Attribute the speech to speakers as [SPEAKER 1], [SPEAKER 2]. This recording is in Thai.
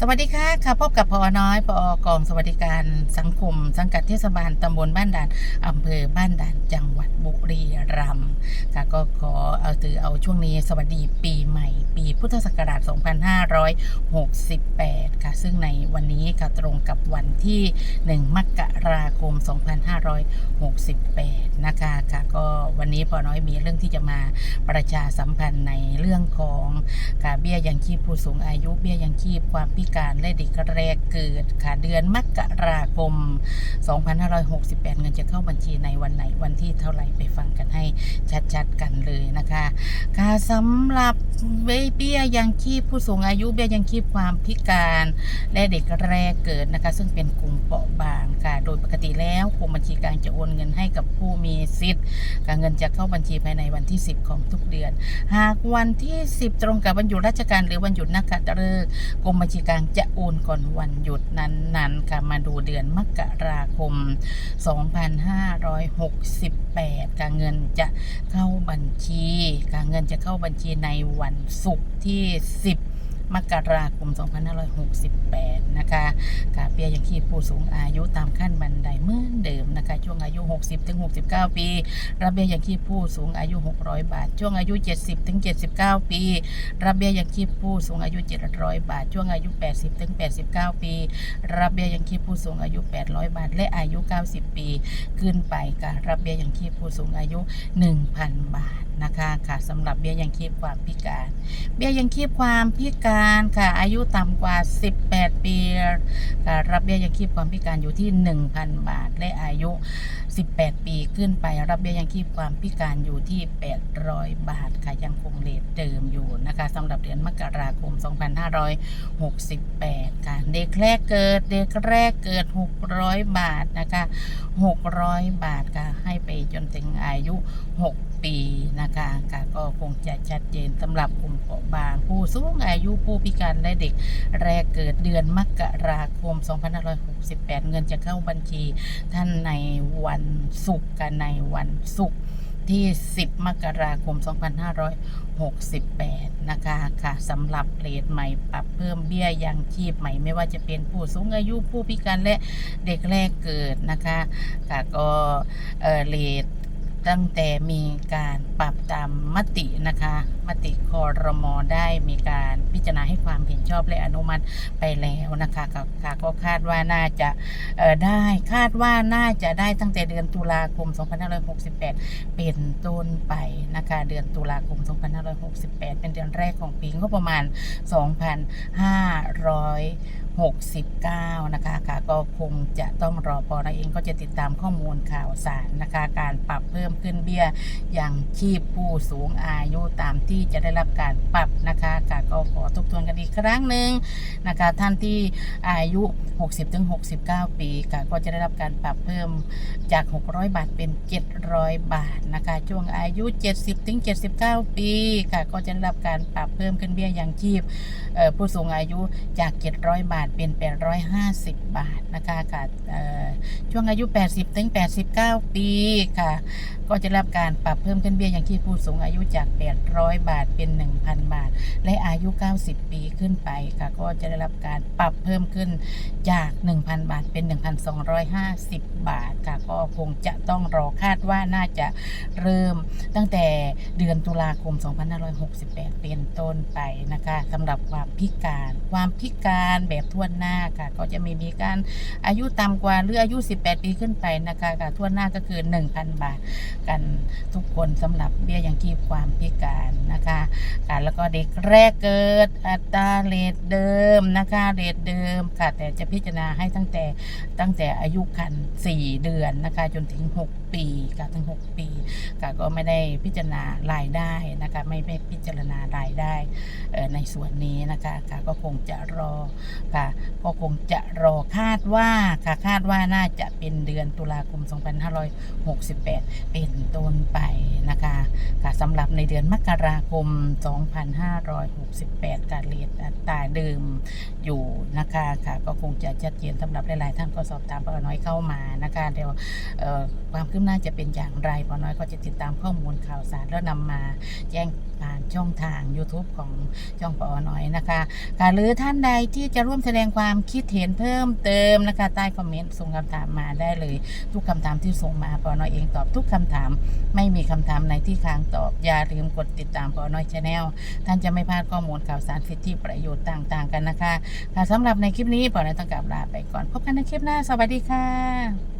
[SPEAKER 1] สวัสดีค่ะค่ะพบกับพอน้อยพอกองสวัสดิการสังคม สังกัดเทศบาลตำบลบ้านด่านอำเภอบ้านด่านจังหวัดบุรีรัมย์ค่ะก็ขอเอาถือเอาช่วงนี้สวัสดีปีใหม่ ปีพุทธศักราช 2568 ค่ะ ซึ่งในวันนี้ค่ะตรงกับวันที่ 1 มกราคม 2568 นะคะค่ะก็วันนี้พอน้อยมีเรื่องที่จะมาประชาสัมพันธ์ในเรื่องของค่ะเบี้ยยังชีพผู้สูงอายุเบี้ยยังชีพความพิิการและเด็กแรกเกิดค่ะเดือนมกราคม 2568 เงินจะเข้าบัญชีในวันไหนวันที่เท่าไหร่ไปฟังกันให้ชัดๆกันเลยนะคะค่ะสำหรับเบี้ยยังชีพผู้สูงอายุเบี้ยยังชีพความพิการและเด็กแรกเกิดนะคะ ซึ่งเป็นกลุ่มเปราะบางค่ะ โดยปกติแล้วกรมบัญชีกลางจะโอนเงินให้กับผู้มีสิทธิ์การเงินจะเข้าบัญชีภายในวันที่ 10 ของทุกเดือน หากวันที่ 10 ตรงกับวันหยุดราชการหรือวันหยุดนักขัตฤกษ์กรมบัญชีกลางจะโอนก่อนวันหยุดนั้นๆค่ะมาดูเดือนมกราคม 2568การเงินจะเข้าบัญชีการเงินจะเข้าบัญชีในวันศุกร์ที่ 10มกราคม 2568 นะคะกาเปียยังคีพผู้สูงอายุตามขั้นบันได ช่วงอายุ 60ถึง69 ปี รับเบี้ยยังชีพผู้สูงอายุ 600 บาท ช่วงอายุ 70ถึง79 ปี รับเบี้ยยังชีพผู้สูงอายุ 700 บาท ช่วงอายุ 80ถึง89 ปี รับเบี้ยยังชีพผู้สูงอายุ 800 บาท และอายุ 90 ปี ขึ้นไปกับรับเบี้ยยังชีพผู้สูงอายุ 1,000 บาท นะคะค่ะสำหรับเบี้ยยังชีพความพิการ เบี้ยยังชีพความพิการค่ะอายุต่ำกว่า 18 ปีค่ะรับเบี้ยยังชีพความพิการอยู่ที่ 1,000 บาท และอายุ 18 ปีขึ้นไป รับเบี้ยยังชีพความพิการอยู่ที่ 800 บาทค่ะยังคงเรทเดิมอยู่นะคะสำหรับเดือนมกราคม 2568 ค่ะเด็กแรกเกิดเด็กแรกเกิด 600 บาทนะคะ600 บาทค่ะให้ไปจนถึงอายุ 6 ปีนะคะค่ะก็คงจะชัดเจนสำหรับกลุ่มเปราะบาง ผู้สูงอายุผู้พิการและเด็กแรกเกิดเดือนมกราคม 2568 เงินจะเข้าบัญชี ท่านในวันศุกร์กันในวันศุกร์ที่ 10 มกราคม 2568 นะคะค่ะสำหรับเรทใหม่ปรับเพิ่มเบี้ยยังชีพใหม่ ไม่ว่าจะเป็นผู้สูงอายุผู้พิการและเด็กแรกเกิดนะคะค่ะก็เออเรท ตั้งแต่มีการปรับตามมตินะคะ มติคอรมอได้มีการพิจารณาให้ความเห็นชอบและอนุมัติไปแล้วนะคะค่ะก็คาดว่าน่าจะได้คาดว่าน่าจะได้ตั้งแต่เดือนตุลาคม 2568 เป็นต้นไปนะคะเดือนตุลาคม 2568 เป็นเดือนแรกของปีงบประมาณ 69 นะคะค่ะก็คงจะต้องรอปอนะเองก็จะติดตามข้อมูลข่าวสารนะคะการปรับเพิ่มขึ้นเบี้ยอย่างชีพผู้สูงอายุตามที่จะได้รับการปรับนะคะค่ะก็ขอทบทวนกันอีกครั้งหนึ่งนะคะท่านที่อายุ 60-69 ปีค่ะก็จะได้รับการปรับเพิ่มจาก 600 บาทเป็น 700 บาทนะคะช่วงอายุ 70-79 ปีค่ะก็จะได้รับการปรับเพิ่มขึ้นเบี้ยยังชีพเอ่อผู้สูงอายุจาก 700 บาทเป็น 850 บาทนะคะค่ะช่วงอายุ 80-89 ปีค่ะ ก็จะรับการปรับเพิ่มขึ้นเบี้ยยังชีพผู้สูงอายุจาก 800 บาทเป็น 1,000 บาท และอายุ 90 ปีขึ้นไปค่ะ ก็จะได้รับการปรับเพิ่มขึ้นจาก 1,000 บาทเป็น 1,250 บาทค่ะ ก็คงจะต้องรอคาดว่าน่าจะเริ่มตั้งแต่เดือนตุลาคม 2568 เป็นต้นไปนะคะสำหรับความพิการ ความพิการแบบทวนหน้าค่ะ ก็จะมีมีการอายุต่ำกว่าหรืออายุ 18 ปีขึ้นไปนะคะค่ะทวนหน้าก็คือ 1,000 บาทกันทุกคนสำหรับเบี้ยยังกีบความพิการ นะคะค่ะแล้วก็เด็กแรกเกิดอัตราเรทเดิมนะคะเรทเดิมค่ะแต่จะพิจารณาให้ตั้งแต่ตั้งแต่อายุคัน4เดือนนะคะจนถึง 6 ปีค่ะถึง 6 ปีค่ะก็ไม่ได้พิจารณารายได้นะคะไม่ไม่พิจารณารายได้ในส่วนนี้นะคะค่ะก็คงจะรอค่ะ ก็คงจะรอคาดว่าค่ะคาดว่าน่าจะเป็นเดือนตุลาคม 2568 เป็นต้นไปนะคะค่ะสำหรับในเดือนมกราคม 2568 การเรียนตุอัตราเดิมอยู่นะคะค่ะก็คงจะชัดเจนสำหรับหลายๆท่านก็สอบถามป้าน้อยเข้ามานะคะเดี๋ยวความคืบหน้าจะเป็นอย่างไรป้าน้อยก็จะติดตามข้อมูลข่าวสารแล้วนำมาแจ้งผ่านช่องทาง YouTube ของช่องปอน้อยนะคะค่ะหรือท่านใดที่จะร่วมแสดงความคิดเห็นเพิ่มเติมนะคะใต้คอมเมนต์ส่งคำถามมาได้เลย ทุกคำถามที่ส่งมาปอน้อยเองตอบทุกคำถาม ไม่มีคำถามไหนที่ค้างตอบ อย่าลืมกดติดตามปอน้อยชาแนลท่านจะไม่พลาดข้อมูลข่าวสารสิทธิประโยชน์ต่างๆ กันนะคะค่ะสำหรับในคลิปนี้ปอน้อยต้องกลับลาไปก่อน พบกันในคลิปหน้าสวัสดีค่ะ